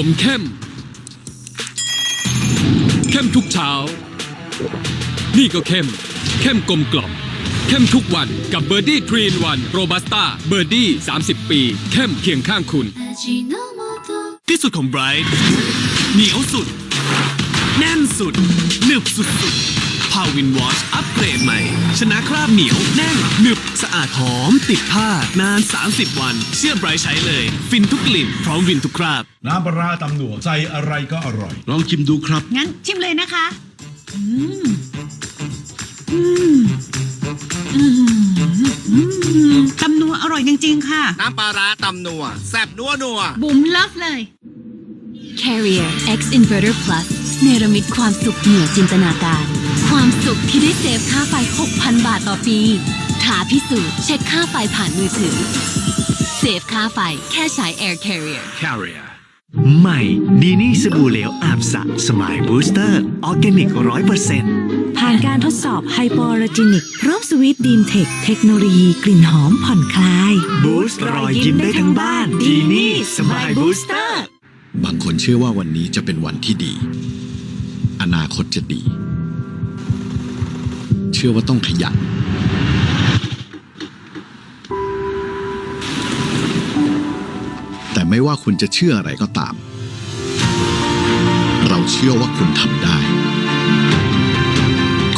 ผมเข้ม เข้มทุกเช้า นี่ก็เข้ม เข้มกลมกล่อม เข้มทุกวันกับเบอร์ดี้ทรีนวันโรบัสต้าเบอร์ดี้ 30 ปี เข้มเคียงข้างคุณ ที่สุดของไบรท์เหนียวสุด แน่นสุดหนึบสุดๆพาวินวอชอัพเกรดใหม่ ชนะคราบเหนียวแน่นหนึบสะอาดหอม ติดผ้านาน 30 วัน เชื่อไบรท์ใช้เลย ฟินทุกกลิ่น พร้อมวินทุกคราบ น้ำปลาร้าตำหนวใส่อะไรก็อร่อย ลองชิมดูครับ งั้นชิมเลยนะคะ อืม อืม อืมอืมตำนัวอร่อยจริงๆค่ะ น้ำปลาร้าตำนัวแซบนัวนัว บุ๋มเลิฟเลย Carrier X Inverter Plus เนรมิตความสุขเหนือจินตนาการ ความสุขที่ได้เซฟค่าไฟ 6,000 บาทต่อปีท้าพิสูจน์เช็คค่าไฟผ่านมือถือ เซฟค่าไฟแค่ใช้ Air Carrier Carrier ใหม่ ดีนี่สบู่เหลวอาบสระสมายบูสเตอร์ออร์แกนิกร้อยเปอร์เซ็นต์ผ่านการทดสอบไฮโปอ l จินิกพร้อมสวีทดีนเทค เทคโนโลยีกลิ่นหอมผ่อนคลาย บูสต์รอยยิ้มได้ทั้งบ้าน ดีนี่สมายบูสเตอร์ บางคนเชื่อว่าวันนี้จะเป็นวันที่ดี อนาคตจะดี เชื่อว่าต้องขยันแต่ไม่ว่าคุณจะเชื่ออะไรก็ตาม เราเชื่อว่าคุณทำได้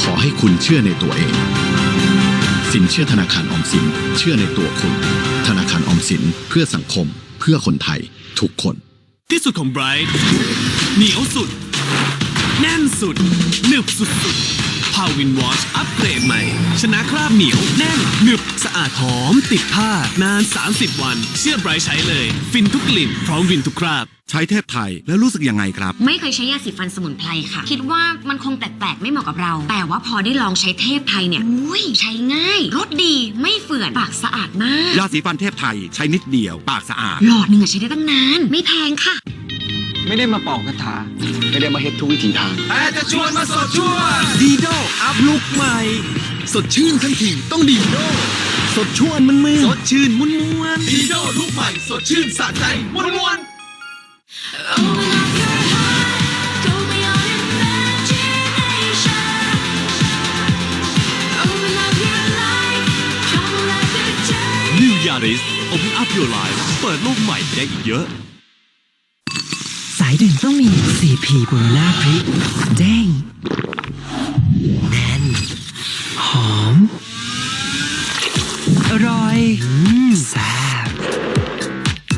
ขอให้คุณเชื่อในตัวเอง สินเชื่อธนาคารออมสิน เชื่อในตัวคุณ ธนาคารออมสินเพื่อสังคม เพื่อคนไทย ทุกคน ที่สุดของไบรท์เหนียวสุด แน่นสุด หนึบสุดสุดพาวินวอชอัปเกรดใหม่ ชนะคราบเหนียวแน่นหนึบสะอาดหอม ติดผ้านาน 30 วัน เชื่อไบรท์ใช้เลย ฟินทุกกลิ่น พร้อมวินทุกคราบ ใช้เทพไทยแล้วรู้สึกยังไงครับ ไม่เคยใช้ยาสีฟันสมุนไพรค่ะ คิดว่ามันคงแปลกๆ ไม่เหมาะกับเรา แต่ว่าพอได้ลองใช้เทพไทยเนี่ยอุ้ยใช้ง่ายรสดีไม่เฟื่อนปากสะอาดมาก ยาสีฟันเทพไทยใช้นิดเดียว ปากสะอาด หลอดหนึ่งอะใช้ได้ตั้งนาน ไม่แพงค่ะ ไม่ได้มาเป่าคาถา ไม่ได้มาเฮ็ดทุกวิถีทาง แต่จะชวนมาสดช่วยดีโดอัพลุกใหม่ สดชื่นทันทีต้องดีโดสดช่วนมันมือสดชื่นมุนมวนดีโดลุกใหม่ สดชื่นสะใจมวนมวน Open up your heart Go beyond imagination Open up your life Come alive the journey New Yaris Open Up Your Life เปิดโลกใหม่ได้อีกเยอะสายดื่มต้องมี CP โบโรนาพริกเด้งแน่นหอม อร่อยแซ่บ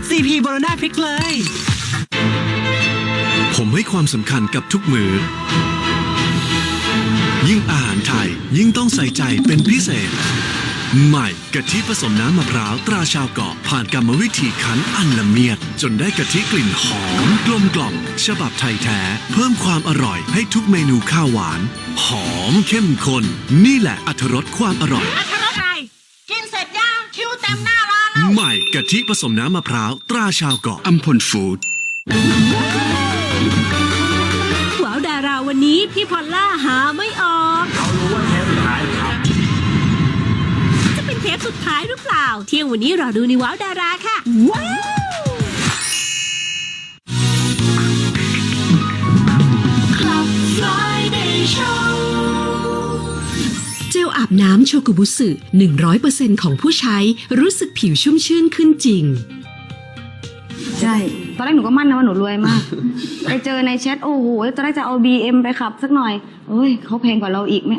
CP โบโรนาพริกเลย ผมให้ความสำคัญกับทุกมือ ยิ่งอาหารไทยยิ่งต้องใส่ใจเป็นพิเศษ ใหม่กะทิผสมน้ำมะพร้าวตราชาวเกาะผ่านกรรมวิธีคั้นอันละเมียด จนได้กะทิกลิ่นหอมกลมกล่อมฉบับไทยแท้ เพิ่มความอร่อยให้ทุกเมนูข้าวหวาน หอมเข้มข้นนี่แหละอัถรสความอร่อย อัทรสไก่กินเสร็จยัง คิวเต็มหน้าร้านแล้ว ใหม่กะทิผสมน้ำมะพร้าวตราชาวเกาะอัมพลฟู้ด ว้าวดาราวันนี้พี่พอลล่าห ป็นเทปสุดท้ายหรือเปล่า เที่ยงวันนี้รอดูในว้าวดาราค่ะ ว้าว Club Friday Show เจลอาบน้ำโชกุบุสึ100%ของผู้ใช้รู้สึกผิวชุ่มชื่นขึ้นจริง ใช่ ตอนแรกหนูก็มั่นนะว่าหนูรวยมาก ไปเจอในแชทโอ้โหตอนแรกจะเอา BM ไปขับสักหน่อยเอ้ยเขาแพงกว่าเราอีกไม่